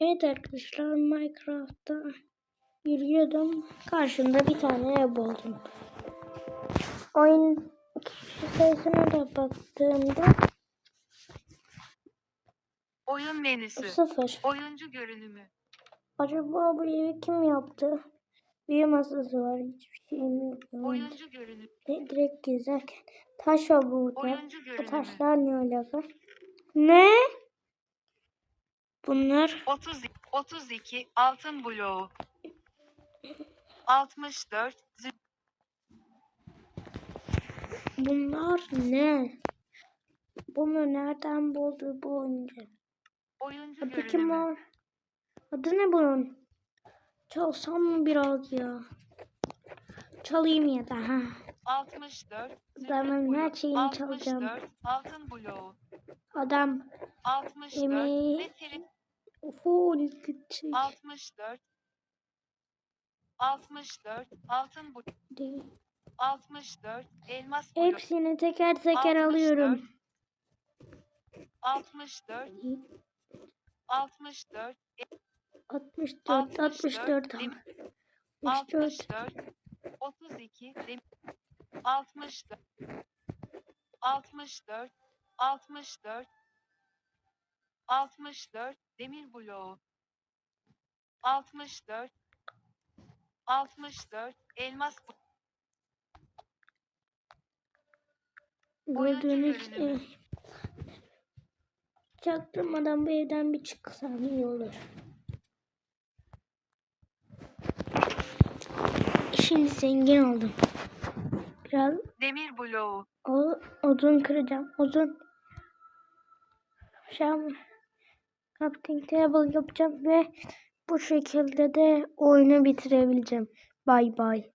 Evet arkadaşlar Minecraft'ta yürüyordum. Karşımda bir tane ev buldum. Oyun kişi sayısına da baktığımda Oyun menüsü. sıfır. Oyuncu görünümü. Acaba bu evi kim yaptı? Bir masası var. Hiçbir şeyim yok. Oyuncu görünümü. Di- Direkt gezerken. Taş var burada. Oyuncu Bu görünümü. taşlar ne alaka? Ne? Bunlar 30 32 altın bloğu. 64 zü- bunlar ne? Bunu nereden buldu bu oyuncu? oyuncu Adı kim görünümü. o? Adı ne bunun? Çalsam mı biraz ya? Çalayım ya da ha. 64 zümrüt Adamın her bloğu. şeyini çalacağım. 64 altın bloğu. Adam 64 Yemeği- ve teri- full küçük 64 64 altın bloğu. değil. 64 elmas bloğu. Hepsini teker teker alıyorum. 64 64 64, 64 al. 64, 64 32 dem- 64 64 64 64 demir bloğu 64 64 elmas gördüğünüz görünümü. ev. Çaktırmadan bu evden bir çıksam iyi olur. Şimdi zengin oldum. Biraz demir bloğu o, odun kıracağım. Odun. Şam crafting table yapacağım ve bu şekilde de oyunu bitirebileceğim. Bay bay.